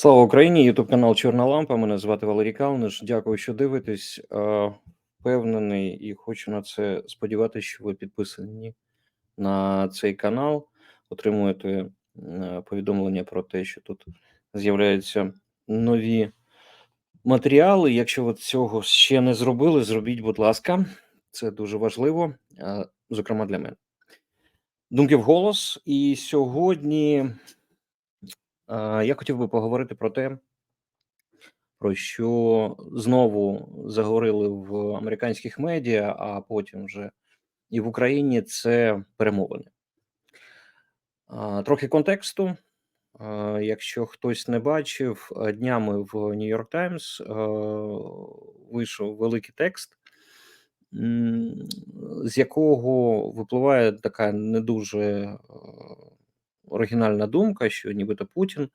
Слава Україні! Ютуб канал Чорна Лампа. Мене звати Валерій Калниш. Дякую, що дивитесь. Е, Впевнений і хочу на це сподіватися, що ви підписані на цей канал, отримуєте е, повідомлення про те, що тут з'являються нові матеріали. Якщо ви цього ще не зробили, зробіть, будь ласка, це дуже важливо, е, зокрема для мене. Думки в голос. І сьогодні я хотів би поговорити про те, про що знову заговорили в американських медіа, а потім вже і в Україні це перемовини. Трохи контексту. Якщо хтось не бачив, днями в York Times вийшов великий текст, з якого випливає така не дуже оригінальна думка, що нібито Путін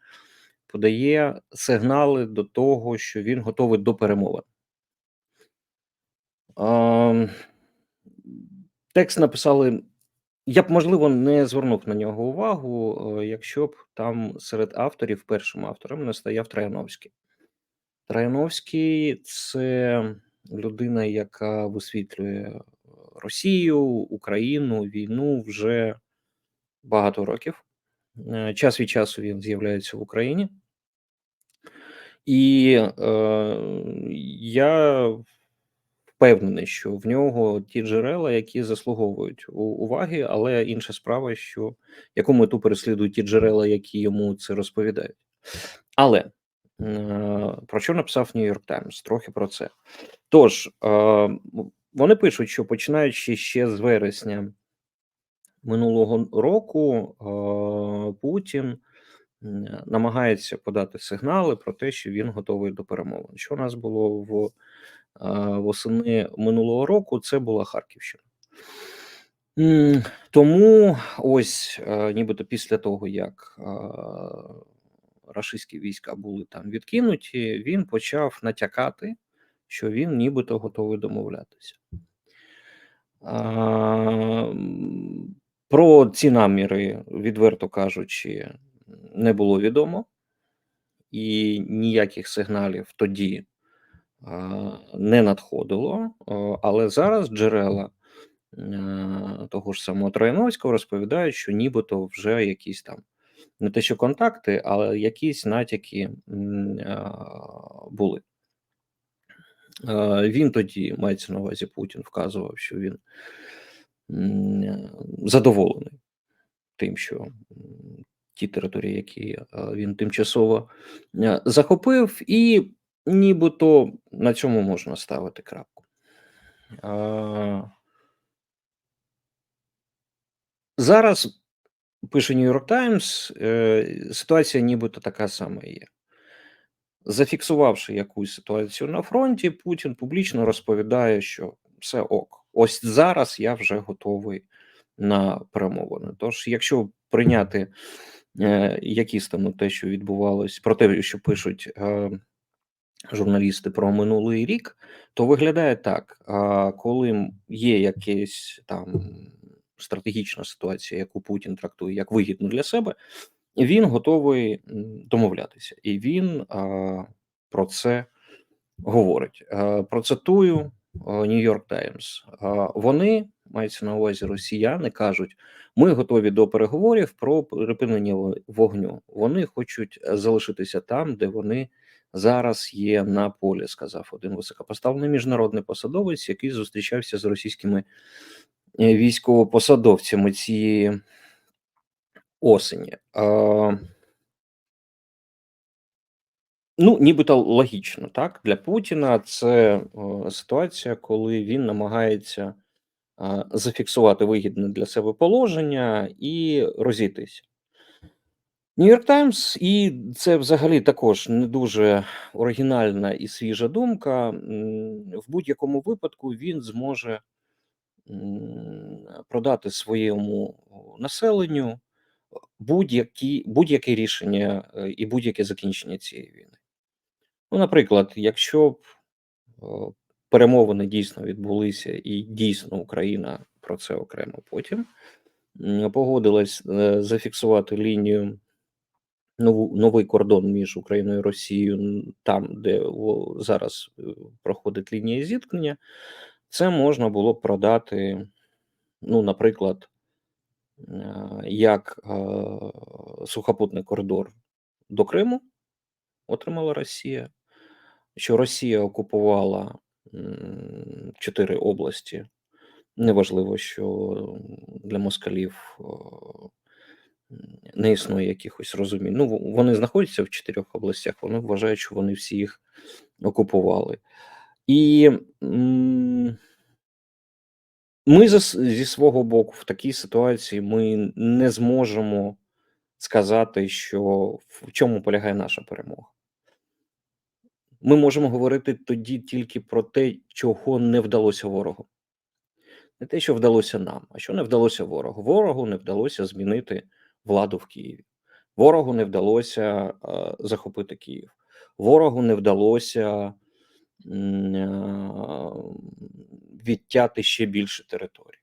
подає сигнали до того, що він готовий до перемовин. Текст написали. Я б, можливо, не звернув на нього увагу, е, якщо б там серед авторів, першим автором не стояв Трояновський. Трояновський це людина, яка висвітлює Росію, Україну, війну вже багато років. Е, Час від часу він з'являється в Україні. І е, я впевнений, що в нього ті джерела, які заслуговують уваги, але інша справа, що яку мету переслідують ті джерела, які йому це розповідають. Але е, про що написав Нью-Йорк Таймс? Трохи про це. Тож, е, вони пишуть, що починаючи ще з вересня минулого року, Путін намагається подати сигнали про те, що він готовий до перемовин. Що у нас було в восени минулого року? Це була Харківщина. Тому ось, нібито після того, як рашистські війська були там відкинуті, він почав натякати, що він нібито готовий домовлятися. Про ці наміри, відверто кажучи, не було відомо, і ніяких сигналів тоді не надходило. Але зараз джерела того ж самого Трояновського розповідають, що нібито вже якісь там не те, що контакти, але якісь натяки були. Він тоді мається на увазі Путін, вказував, що він задоволений тим, що ті території, які е, він тимчасово е, захопив, і нібито на цьому можна ставити крапку. Е, Зараз пише New York Times, е, ситуація нібито така сама є. Зафіксувавши якусь ситуацію на фронті, Путін публічно розповідає, що все ок. Ось зараз я вже готовий на перемовини. Тож, якщо прийняти е, якісь там ну, те, що відбувалось, про те, що пишуть е, журналісти про минулий рік, то виглядає так: а, коли є якась там стратегічна ситуація, яку Путін трактує як вигідну для себе, він готовий домовлятися, і він а, про це говорить. А, Процитую York Times. А, Вони мається на увазі росіяни, кажуть: ми готові до переговорів про припинення вогню. Вони хочуть залишитися там, де вони зараз є на полі, сказав один високопоставлений міжнародний посадовець, який зустрічався з російськими е, військовопосадовцями цієї осені. Ну, нібито логічно, так? Для Путіна це е, ситуація, коли він намагається е, зафіксувати вигідне для себе положення і розійтися. Нью-Йорк Таймс, і це взагалі також не дуже оригінальна і свіжа думка. В будь-якому випадку він зможе продати своєму населенню будь-які, будь-яке рішення е, і будь-яке закінчення цієї війни. Ну, наприклад, якщо б перемовини дійсно відбулися, і дійсно Україна про це окремо потім погодилась е, зафіксувати лінію нову новий кордон між Україною і Росією, там, де зараз е, проходить лінія зіткнення, це можна було б продати, ну, наприклад, е, як сухопутний коридор до Криму, отримала Росія, що Росія окупувала чотири області. Неважливо, що для москалів не існує якихось розумінь. Ну, вони знаходяться в чотирьох областях, вони вважають, що вони всі їх окупували. І ми зі свого боку в такій ситуації ми не зможемо сказати, що в чому полягає наша перемога. Ми можемо говорити тоді тільки про те, чого не вдалося ворогу. Не те, що вдалося нам, а що не вдалося ворогу. Ворогу не вдалося змінити владу в Києві. Ворогу не вдалося е, захопити Київ. Ворогу не вдалося е, відтяти ще більше територій.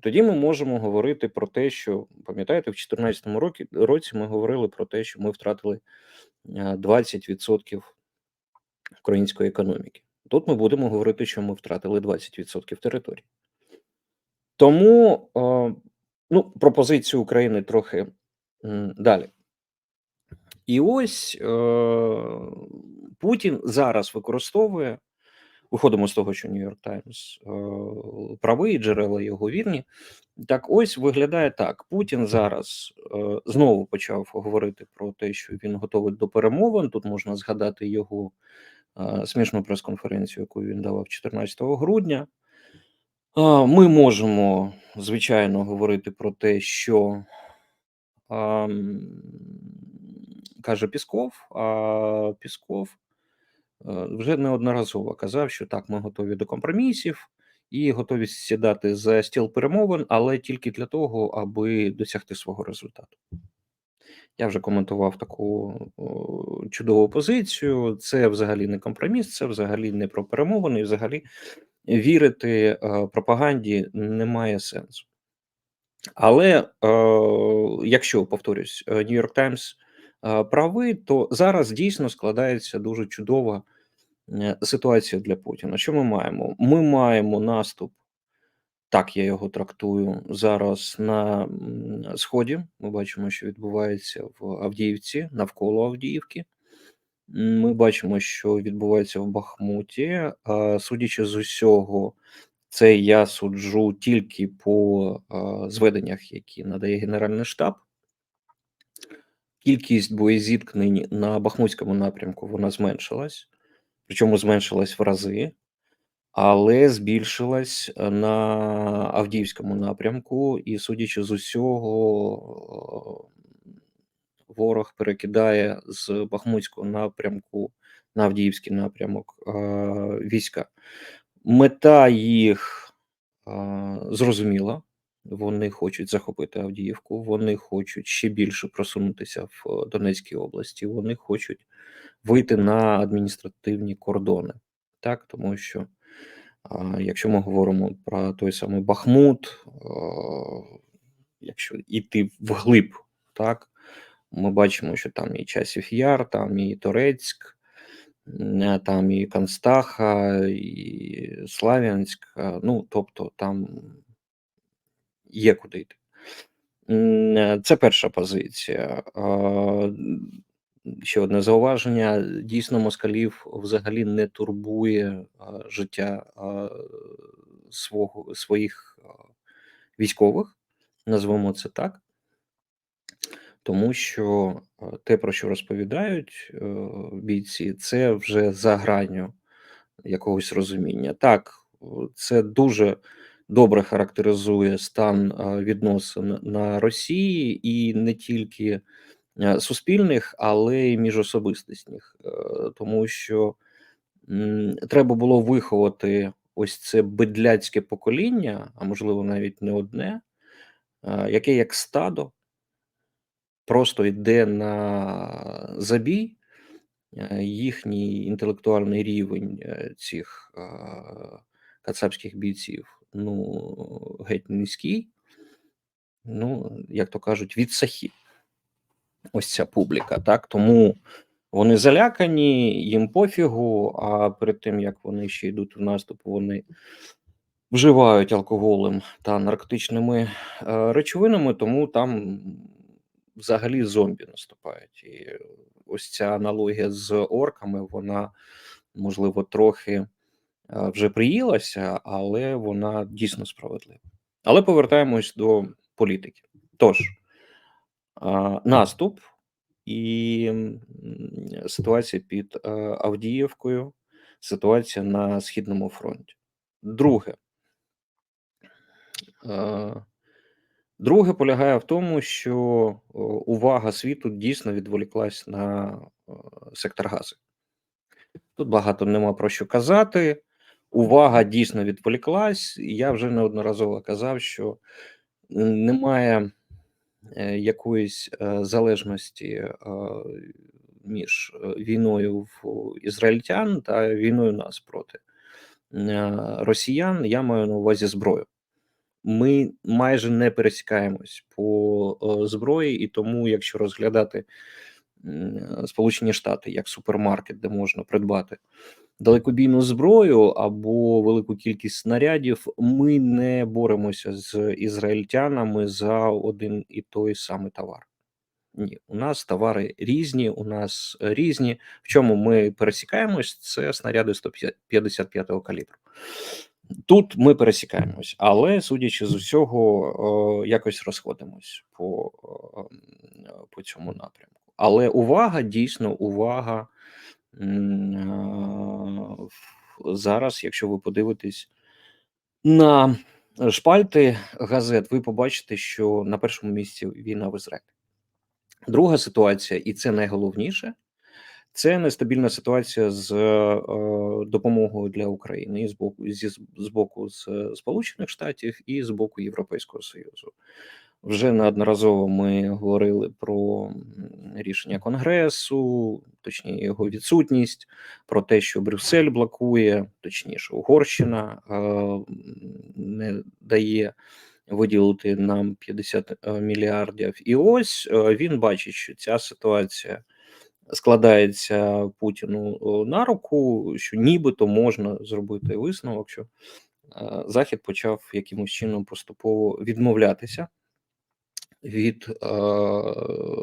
Тоді ми можемо говорити про те, що пам'ятаєте, в 2014 році, ми говорили про те, що ми втратили е, 20% української економіки. Тут ми будемо говорити, що ми втратили 20% території. Тому е, ну, пропозицію України трохи далі. І ось е, Путін зараз використовує, виходимо з того, що Нью-Йорк Таймс е, правий, джерела його вірні. Так ось виглядає так: Путін зараз знову почав говорити про те, що він готовий до перемовин. Тут можна згадати його смішну прес-конференцію, яку він давав 14 грудня. Ми можемо, звичайно, говорити про те, що каже Пісков, а Пісков е, вже неодноразово казав, що так, ми готові до компромісів і готові сідати за стіл перемовин, але тільки для того, аби досягти свого результату. Я вже коментував таку чудову позицію. Це взагалі не компроміс, це взагалі не про перемовини, і взагалі вірити е, пропаганді немає сенсу. Але е, якщо повторюсь, Times е, правий, то зараз дійсно складається дуже чудова ситуація для Путіна. Що ми маємо? Ми маємо наступ, так я його трактую зараз на сході. Ми бачимо, що відбувається в Авдіївці, навколо Авдіївки. Ми бачимо, що відбувається в Бахмуті. Судячи з усього, це я суджу тільки по зведеннях, які надає Генеральний штаб. Кількість боєзіткнень на Бахмутському напрямку вона зменшилась, причому зменшилась в рази, але збільшилась е, на Авдіївському напрямку, і судячи з усього, е, ворог перекидає з Бахмутського напрямку на Авдіївський напрямок е, війська. Мета їх зрозуміла. Вони хочуть захопити Авдіївку, вони хочуть ще більше просунутися в Донецькій області. Вони хочуть вийти на адміністративні кордони, так тому що якщо ми говоримо про той самий Бахмут, якщо йти вглиб, так ми бачимо, що там і Часів Яр, там і Торецьк, там і Констаха, і Слав'янськ. Ну тобто там є куди йти. Це перша позиція. Ще одне зауваження: дійсно, москалів взагалі не турбує життя свого, своїх військових, назвемо це так, тому що те, про що розповідають е, бійці, це вже за гранню якогось розуміння. Так, це дуже добре характеризує стан відносин на Росії і не тільки суспільних, але й міжособистісних, Е, тому що треба було виховати ось це бедляцьке покоління, а можливо навіть не одне, е, яке як стадо просто йде на забій. Е, Їхній інтелектуальний рівень е, цих е, кацапських бійців ну геть низький, ну як то кажуть, від сахі. Ось ця публіка. Так тому вони залякані, їм пофігу. А перед тим як вони ще йдуть в наступ, вони вживають алкоголем та наркотичними е, речовинами, тому там взагалі зомбі наступають. І ось ця аналогія з орками, вона можливо трохи е, вже приїлася, але вона дійсно справедлива. Але повертаємось до політики. Тож, наступ і ситуація під Авдіївкою, ситуація на Східному фронті. Друге. Друге полягає в тому, що увага світу дійсно відволіклась на сектор газу. Тут багато нема про що казати. Увага дійсно відволіклась. і Я вже неодноразово казав, що немає якоїсь е, залежності е, між е, війною в ізраїльтян та війною нас проти е, росіян. Я маю на увазі зброю. Ми майже не пересікаємось по е, зброї, і тому, якщо розглядати Сполучені Штати як супермаркет, де можна придбати далекобійну зброю або велику кількість снарядів, ми не боремося з ізраїльтянами за один і той самий товар. Ні, у нас товари різні, у нас різні. В чому ми пересікаємось? Це снаряди 155-го калібру. Тут ми пересікаємось, але судячи з усього, е, якось розходимось по, е, по цьому напрямку. Але увага, дійсно, увага зараз, якщо ви подивитесь на шпальти газет, ви побачите, що на першому місці війна в Ізраїлі. Друга ситуація, і це найголовніше, це нестабільна ситуація з е, допомогою для України з боку зі з боку з Сполучених Штатів і з боку Європейського Союзу. Вже неодноразово ми говорили про рішення Конгресу, точніше його відсутність, про те, що Брюссель блокує, точніше, Угорщина е, не дає виділити нам 50 е, мільярдів. І ось е, він бачить, що ця ситуація складається Путіну на руку, що нібито можна зробити висновок, що е, Захід почав якимось чином поступово відмовлятися від е,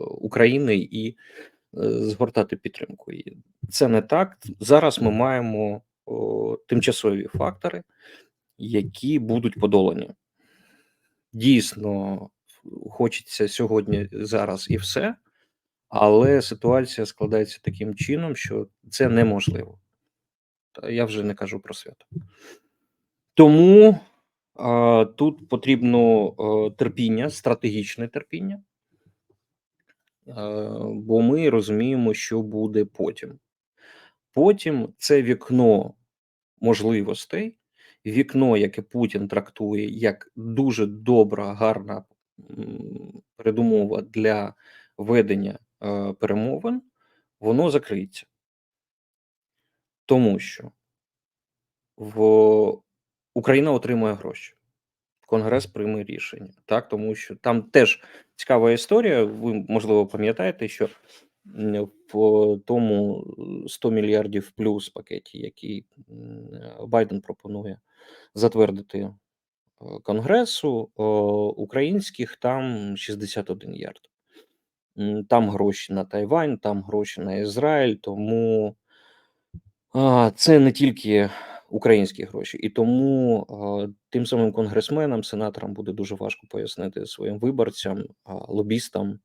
України і е, згортати підтримку. І це не так. Зараз ми маємо о, тимчасові фактори, які будуть подолані. Дійсно, хочеться сьогодні, зараз і все, але ситуація складається таким чином, що це неможливо. Я вже не кажу про свято. Тому тут потрібно терпіння, стратегічне терпіння, бо ми розуміємо, що буде потім. Потім це вікно можливостей, вікно, яке Путін трактує як дуже добра, гарна передумова для ведення е, перемовин, воно закриється. Тому що в Україна отримує гроші. Конгрес прийме рішення, так тому що там теж цікава історія. Ви можливо пам'ятаєте, що в тому 100 мільярдів плюс пакеті, який Байден пропонує затвердити е, Конгресу, українських там 61 ярд. Там гроші на Тайвань, там гроші на Ізраїль, тому це не тільки українські гроші, і тому а, тим самим конгресменам, сенаторам буде дуже важко пояснити своїм виборцям, а, лобістам,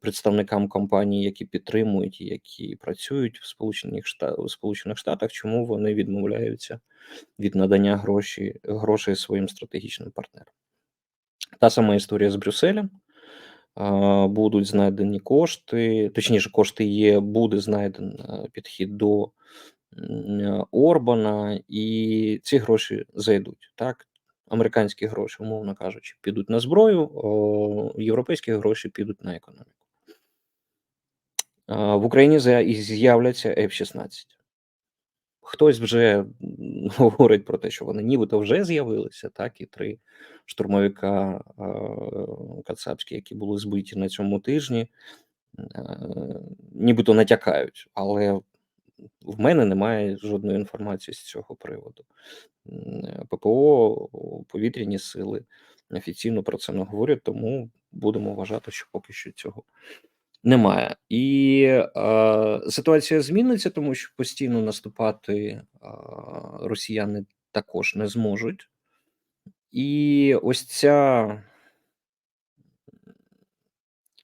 представникам компаній, які підтримують і які працюють в Сполучених Штатах, Сполучених Штатах, чому вони відмовляються від надання гроші, грошей своїм стратегічним партнерам. Та сама історія з Брюсселем. Будуть знайдені кошти, точніше, кошти є, буде знайдений е, підхід до Орбана, і ці гроші зайдуть. Так, американські гроші, умовно кажучи, підуть на зброю, європейські гроші підуть на економіку. В Україні з'являться F-16. хтось вже говорить про те, що вони нібито вже з'явилися, так, і три штурмовика е, кацапські, які були збиті на цьому тижні, е, нібито натякають, але в мене немає жодної інформації з цього приводу. Е, ППО, повітряні сили офіційно про це не говорять, тому будемо вважати, що поки що цього немає. І е, ситуація зміниться, тому що постійно наступати е, росіяни також не зможуть. І ось ця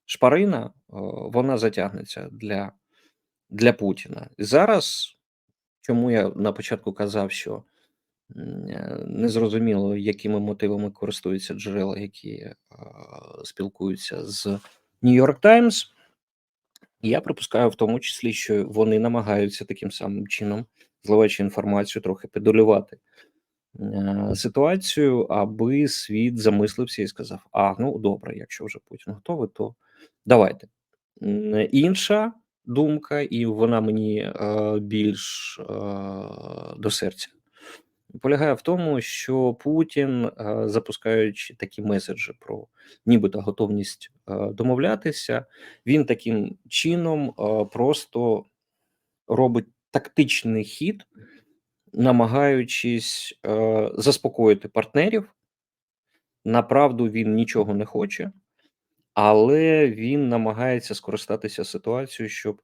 шпарина, вона затягнеться для, для Путіна. І зараз, чому я на початку казав, що е, незрозуміло, якими мотивами користуються джерела, які спілкуються з Нью-Йорк Таймс. Я припускаю в тому числі, що вони намагаються таким самим чином, зливаючи інформацію, трохи педалювати е, ситуацію, аби світ замислився і сказав: А, ну добре, якщо вже Путін готовий, то давайте. Інша думка, і вона мені е, більш е, до серця. Полягає в тому, що Путін, е, запускаючи такі меседжі про нібито готовність домовлятися, він таким чином просто робить тактичний хід, намагаючись заспокоїти партнерів. Направду він нічого не хоче, але він намагається скористатися ситуацією, щоб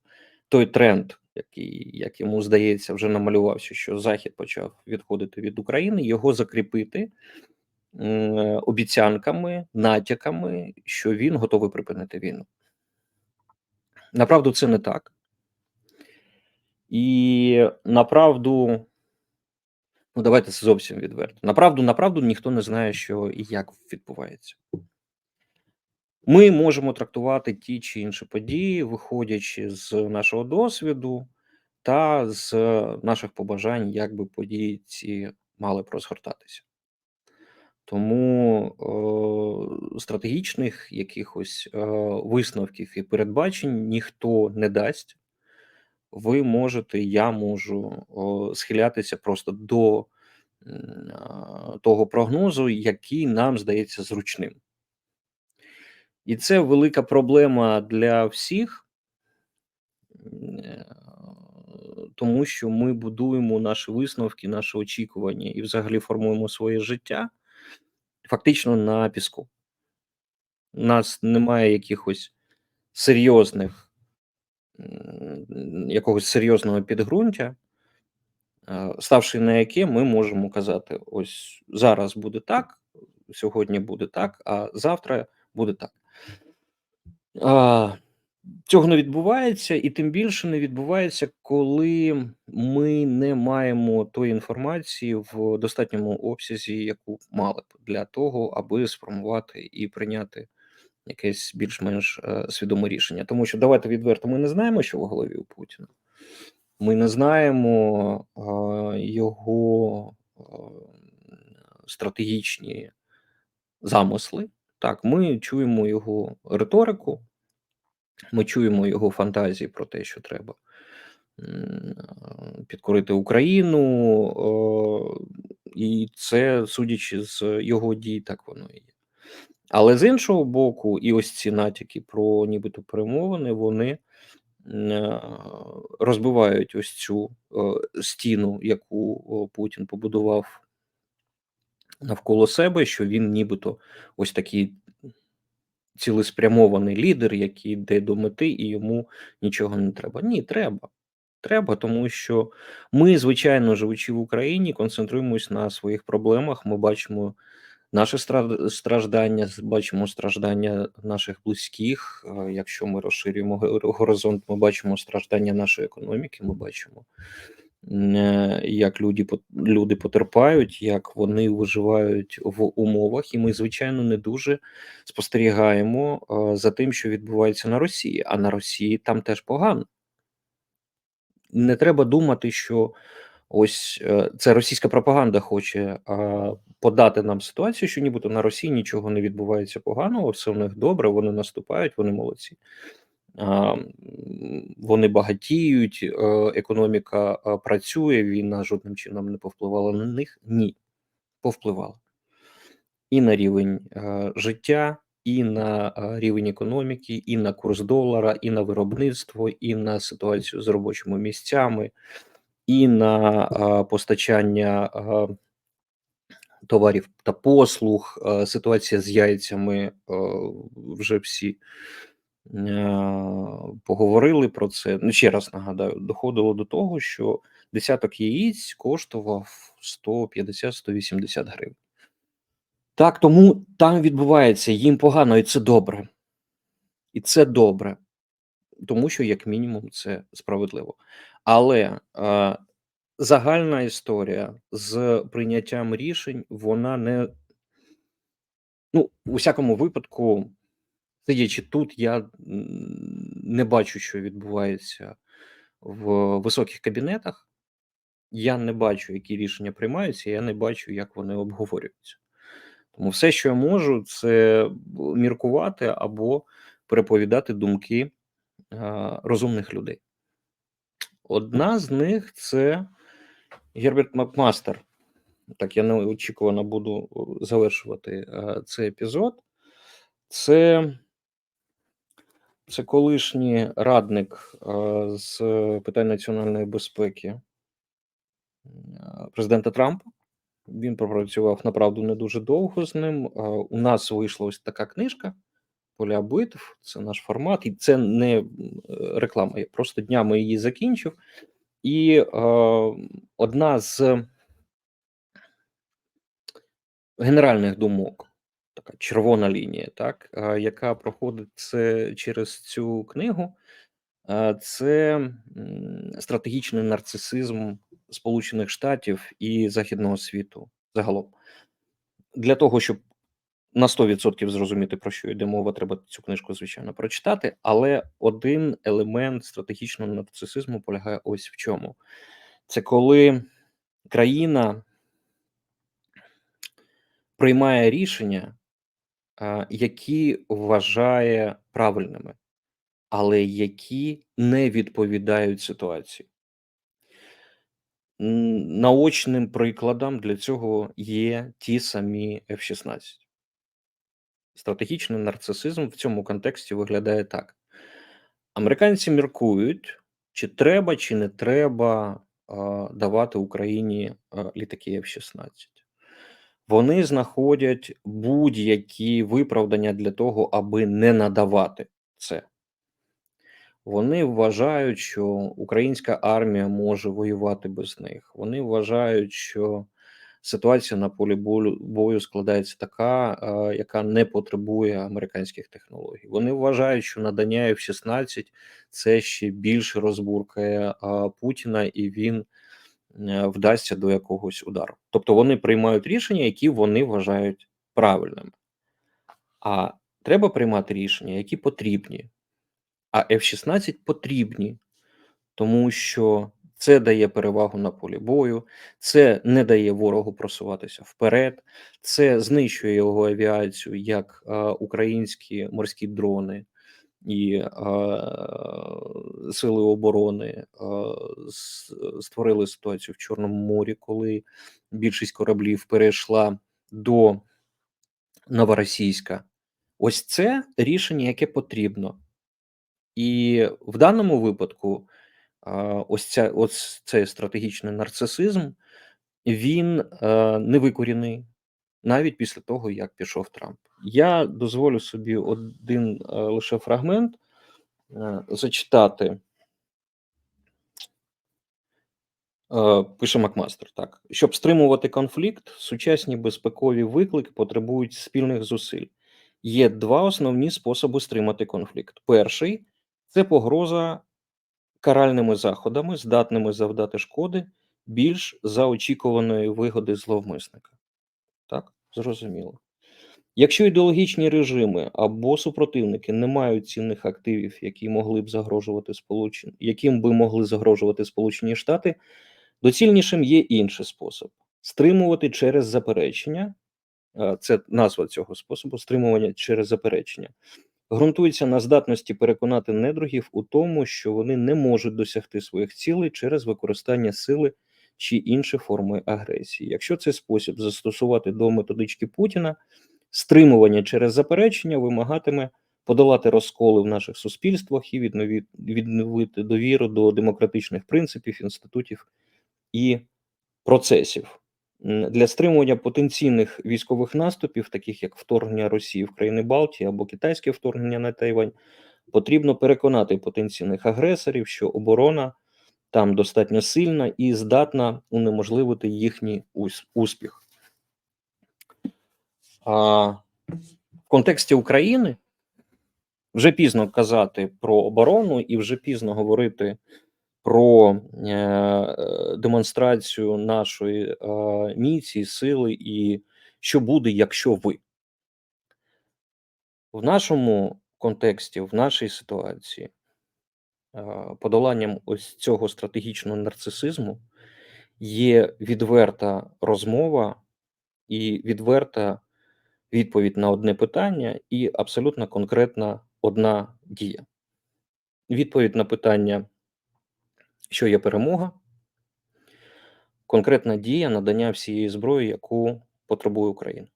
той тренд, який, як йому здається, вже намалювався, що Захід почав відходити від України, його закріпити обіцянками, натяками, що він готовий припинити війну. Направду, це не так. І направду, ну давайте це зовсім відверто. Направду, направду ніхто не знає, що і як відбувається. Ми можемо трактувати ті чи інші події, виходячи з нашого досвіду та з наших побажань, як би події ці мали б розгортатися. Тому е, стратегічних якихось е, висновків і передбачень ніхто не дасть. Ви можете, я можу о, схилятися просто до а, того прогнозу, який нам здається зручним. І це велика проблема для всіх, е, тому що ми будуємо наші висновки, наші очікування і взагалі формуємо своє життя фактично на піску. У нас немає якихось серйозних, якогось серйозного підґрунтя, ставши на яке ми можемо казати: ось зараз буде так, сьогодні буде так, а завтра буде так. Цього не відбувається, і тим більше не відбувається, коли ми не маємо тої інформації в достатньому обсязі, яку мали б для того, аби сформувати і прийняти якесь більш-менш е, свідоме рішення. Тому що давайте відверто, ми не знаємо, що в голові у Путіна. Ми не знаємо е, його е, стратегічні замисли. Так, ми чуємо його риторику, ми чуємо його фантазії про те, що треба підкорити Україну, і це, судячи з його дій, так воно і є. Але з іншого боку, і ось ці натяки про нібито перемовини, вони е, розбивають ось цю е, стіну, яку Путін побудував навколо себе, що він нібито ось такий цілеспрямований лідер, який йде до мети, і йому нічого не треба. Ні, треба. Треба, тому що ми, звичайно, живучи в Україні, концентруємось на своїх проблемах. Ми бачимо стра- страждання, бачимо страждання наших близьких. Е, Якщо ми розширюємо горизонт, ми бачимо страждання нашої економіки. Ми бачимо, як люди, люди потерпають, як вони виживають в умовах, і ми, звичайно, не дуже спостерігаємо е, за тим, що відбувається на Росії. А на Росії там теж погано. Не треба думати, що ось е, це російська пропаганда хоче подати нам ситуацію, що нібито на Росії нічого не відбувається поганого, все в них добре, вони наступають, вони молодці. Вони багатіють, е, економіка працює, війна жодним чином не повпливала на них. Ні, повпливала і на рівень е, життя, і на е, рівень економіки, і на курс долара, і на виробництво, і на ситуацію з робочими місцями, і на постачання товарів та послуг. Ситуація з яйцями вже всі поговорили про це. Ну, ще раз нагадаю, доходило до того, що десяток яєць коштував 150-180 гривень. Так, тому там відбувається їм погано, і це добре. І це добре, тому що, як мінімум, це справедливо. Але е, загальна історія з прийняттям рішень, вона не ну, у всякому випадку, сидячи тут, я не бачу, що відбувається в високих кабінетах. Я не бачу, які рішення приймаються, я не бачу, як вони обговорюються. Тому все, що я можу, це міркувати або переповідати думки а, розумних людей. Одна з них це Герберт Макмастер. Так, я неочікувано буду завершувати а, цей епізод. Це, це колишній радник з питань національної безпеки президента Трампа. Він пропрацював направду не дуже довго з ним. У нас вийшла ось така книжка Поля битв. Це наш формат, і це не е, реклама. Я просто днями її закінчив. І е, одна з генеральних думок, така червона лінія, так, яка проходить це через цю книгу, це стратегічний нарцисизм Сполучених Штатів і Західного світу загалом. Для того, щоб на 100% зрозуміти, про що йде мова, треба цю книжку, звичайно, прочитати. Але один елемент стратегічного нарцисизму полягає ось в чому: це коли країна приймає рішення, які вважає правильними, але які не відповідають ситуації. Наочним прикладом для цього є ті самі F-16. Стратегічний нарцисизм в цьому контексті виглядає так: американці міркують, чи треба, чи не треба давати Україні літаки F-16. Вони знаходять будь-які виправдання для того, аби не надавати це. Вони вважають, що українська армія може воювати без них. Вони вважають, що ситуація на полі бою, складається така, яка не потребує американських технологій. Вони вважають, що надання F-16 це ще більше розбуркає Путіна, і він вдасться до якогось удару. Тобто вони приймають рішення, які вони вважають правильними. А треба приймати рішення, які потрібні. А F-16 потрібні, тому що це дає перевагу на полі бою, це не дає ворогу просуватися вперед, це знищує його авіацію як е, українські морські дрони і е, сили оборони е, створили ситуацію в Чорному морі, коли більшість кораблів перейшла до Новоросійська. Ось це рішення, яке потрібно. І в даному випадку, а, ось ця ось цей стратегічний нарцисизм, він, е, не викорінений навіть після того, як пішов Трамп. Я дозволю собі один, е, лише фрагмент, е, зачитати. Е, Пише Макмастер, так. Щоб стримувати конфлікт, сучасні безпекові виклики потребують спільних зусиль. Є два основні способи стримати конфлікт. Перший це погроза каральними заходами, здатними завдати шкоди більш за очікуваної вигоди зловмисника. Так, зрозуміло. Якщо ідеологічні режими або супротивники не мають цінних активів, які могли б загрожувати Сполучені, яким би могли загрожувати Сполучені Штати, доцільнішим є інший спосіб стримувати через заперечення. Це назва цього способу стримування через заперечення. ґрунтується на здатності переконати недругів у тому, що вони не можуть досягти своїх цілей через використання сили чи інші форми агресії. Якщо цей спосіб застосувати до методички Путіна, стримування через заперечення вимагатиме подолати розколи в наших суспільствах і відновити, довіру до демократичних принципів, інститутів і процесів. Для стримування потенційних військових наступів, таких як вторгнення Росії в країни Балтії або китайське вторгнення на Тайвань, потрібно переконати потенційних агресорів, що оборона там достатньо сильна і здатна унеможливити їхній успіх. А в контексті України вже пізно казати про оборону і вже пізно говорити про е, демонстрацію нашої е, міції, сили і що буде, якщо ви. В нашому контексті, в нашій ситуації, е, подоланням ось цього стратегічного нарцисизму є відверта розмова і відверта відповідь на одне питання, і абсолютно конкретна одна дія. Відповідь на питання, що є перемога, конкретна дія надання всієї зброї, яку потребує Україна.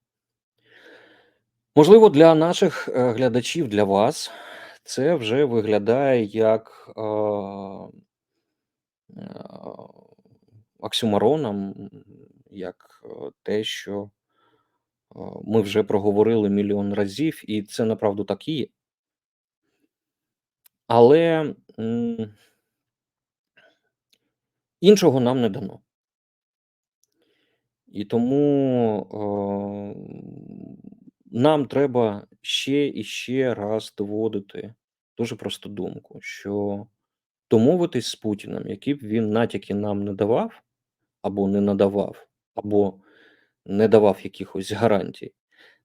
Можливо, для наших е, глядачів, для вас, це вже виглядає як е, е, оксюмароном, як е, те, що ми вже проговорили мільйон разів, і це направду так і є. Але іншого нам не дано. І тому нам треба ще і ще раз доводити дуже просту думку, що домовитись з Путіним, які б він натяки нам не давав, або не надавав, або не давав якихось гарантій.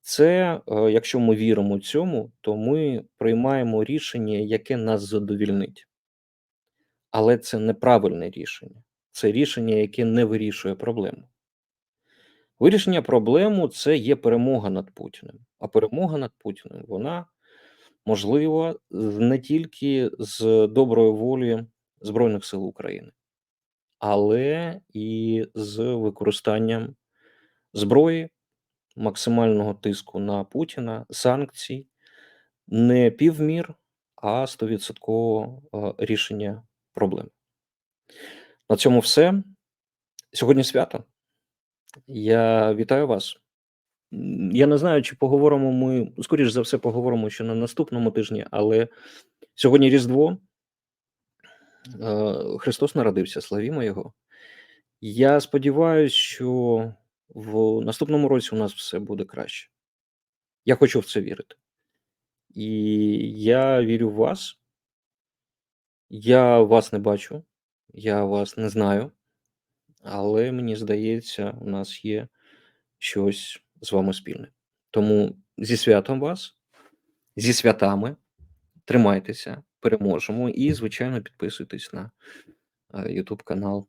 Це, е, якщо ми віримо цьому, то ми приймаємо рішення, яке нас задовільнить. Але це неправильне рішення. Це рішення, яке не вирішує проблему. Вирішення проблему це є перемога над Путіним. А перемога над Путіним вона можлива не тільки з доброї волі Збройних сил України, але і з використанням зброї, максимального тиску на Путіна, санкцій, не півмір, а стовідсотково е, рішення проблем. На цьому все. Сьогодні свято. Я вітаю вас. Я не знаю, чи поговоримо ми, скоріш за все, поговоримо ще на наступному тижні, але сьогодні Різдво. Е, Христос народився, славімо Його. Я сподіваюся, що в наступному році у нас все буде краще. Я хочу в це вірити. І я вірю в вас. Я вас не бачу, я вас не знаю, але мені здається, у нас є щось з вами спільне. Тому зі святом вас, зі святами, тримайтеся, переможемо і, звичайно, підписуйтесь на е, YouTube канал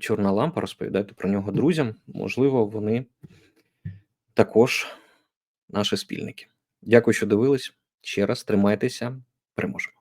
Чорна Лампа, розповідайте про нього друзям. Можливо, вони також наші спільники. Дякую, що дивились. Ще раз тримайтеся, переможемо.